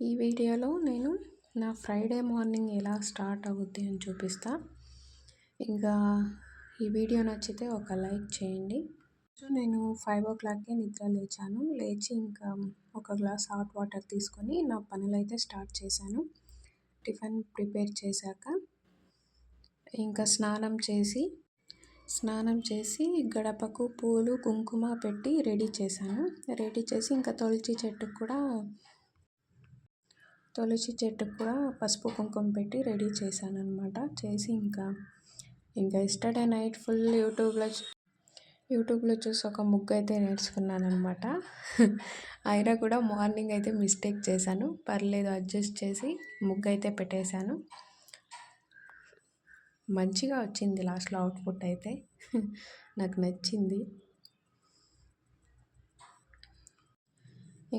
ఈ వీడియోలో నేను నా ఫ్రైడే మార్నింగ్ ఎలా స్టార్ట్ అవుద్ది అని చూపిస్తా. ఇంకా ఈ వీడియో నచ్చితే ఒక లైక్ చేయండి. సో నేను ఫైవ్ ఓ క్లాక్కి నిద్ర లేచాను. లేచి ఇంకా ఒక గ్లాస్ హాట్ వాటర్ తీసుకొని నా పనులు అయితే స్టార్ట్ చేశాను. టిఫిన్ ప్రిపేర్ చేశాక ఇంకా స్నానం చేసి స్నానం చేసి గడపకు పూలు కుంకుమ పెట్టి రెడీ చేశాను. రెడీ చేసి ఇంకా తులసి చెట్టుకు కూడా తులసి చెట్టుకు కూడా పసుపు కుంకుమ పెట్టి రెడీ చేశాను అనమాట చేసి ఇంకా ఇంకా ఎస్టర్డే నైట్ ఫుల్ యూట్యూబ్లో యూట్యూబ్లో చూసి ఒక ముగ్గు అయితే నేర్చుకున్నాను అనమాట అయినా కూడా మార్నింగ్ అయితే మిస్టేక్ చేశాను. పర్లేదు అడ్జస్ట్ చేసి ముగ్గు అయితే పెట్టేశాను. మంచిగా వచ్చింది లాస్ట్లో అవుట్పుట్ అయితే. నాకు నచ్చింది.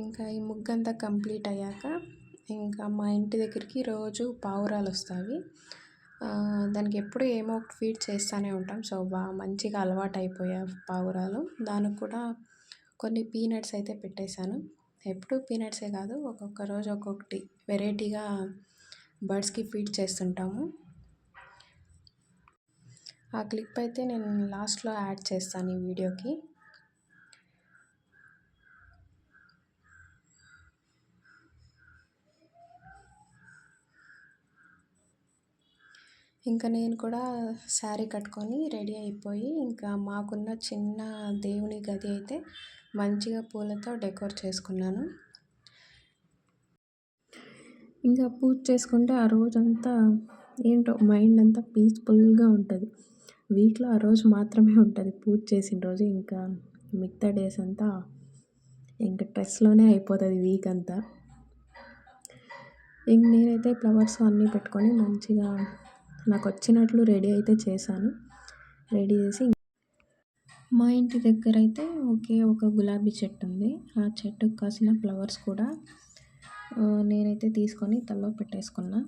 ఇంకా ఈ ముగ్గు అంతా కంప్లీట్ అయ్యాక ఇంకా మా ఇంటి దగ్గరికి రోజు పావురాలు వస్తాయి దానికి ఎప్పుడు ఏమో ఒకటి ఫీడ్ చేస్తూనే ఉంటాం. సో బాగా మంచిగా అలవాటు అయిపోయా పావురాలు. దానికి కూడా కొన్ని పీనట్స్ అయితే పెట్టేశాను. ఎప్పుడు పీనట్సే కాదు ఒక్కొక్క రోజు ఒక్కొక్కటి వెరైటీగా బర్డ్స్కి ఫీడ్ చేస్తుంటాము. ఆ క్లిప్ అయితే నేను లాస్ట్లో యాడ్ చేస్తాను ఈ వీడియోకి. ఇంకా నేను కూడా శారీ కట్టుకొని రెడీ అయిపోయి ఇంకా మాకున్న చిన్న దేవుని గది అయితే మంచిగా పూలతో డెకోర్ చేసుకున్నాను. ఇంకా పూజ చేసుకుంటే ఆ రోజంతా ఏంటో మైండ్ అంతా పీస్ఫుల్గా ఉంటుంది. వీక్లో ఆ రోజు మాత్రమే ఉంటుంది పూజ చేసిన రోజు. ఇంకా మిగతా డేస్ అంతా ఇంకా స్ట్రెస్లోనే అయిపోతుంది వీక్ అంతా. ఇంక నేనైతే ఫ్లవర్స్ అన్నీ పెట్టుకొని మంచిగా నాకు వచ్చినట్లు రెడీ అయితే చేశాను. రెడీ చేసి మా ఇంటి దగ్గర అయితే ఒకే ఒక గులాబీ చెట్టు ఉంది ఆ చెట్టుకు కాసిన ఫ్లవర్స్ కూడా నేనైతే తీసుకొని తలలో పెట్టేసుకున్నా.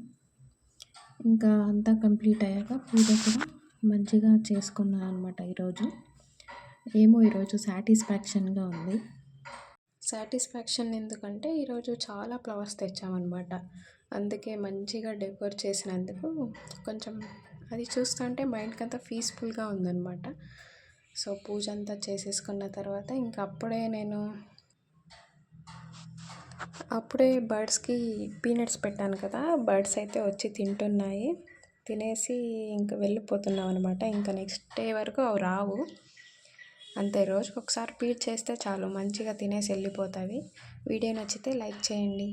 ఇంకా అంతా కంప్లీట్ అయ్యాక పూజ కూడా మంచిగా చేసుకున్నాను అనమాట ఈరోజు. ఏమో ఈరోజు సాటిస్ఫాక్షన్గా ఉంది. సాటిస్ఫాక్షన్ ఎందుకంటే ఈరోజు చాలా ఫ్లవర్స్ తెచ్చామన్నమాట. అందుకే మంచిగా డెకోర్ చేసినందుకు కొంచెం అది చూస్తుంటే మైండ్కి అంతా పీస్ఫుల్గా ఉందన్నమాట. సో పూజ అంతా చేసేసుకున్న తర్వాత ఇంకా అప్పుడే నేను అప్పుడే బర్డ్స్కి పీనట్స్ పెట్టాను కదా బర్డ్స్ అయితే వచ్చి తింటున్నాయి. తినేసి ఇంక వెళ్ళిపోతున్నాం అనమాట ఇంకా నెక్స్ట్ డే వరకు అవి రావు. అంతే రోజుకి ఒకసారి ఫీడ్ చేస్తే చాలు మంచిగా తినేసి వెళ్ళిపోతాయి వీడియో నచ్చితే లైక్ చేయండి.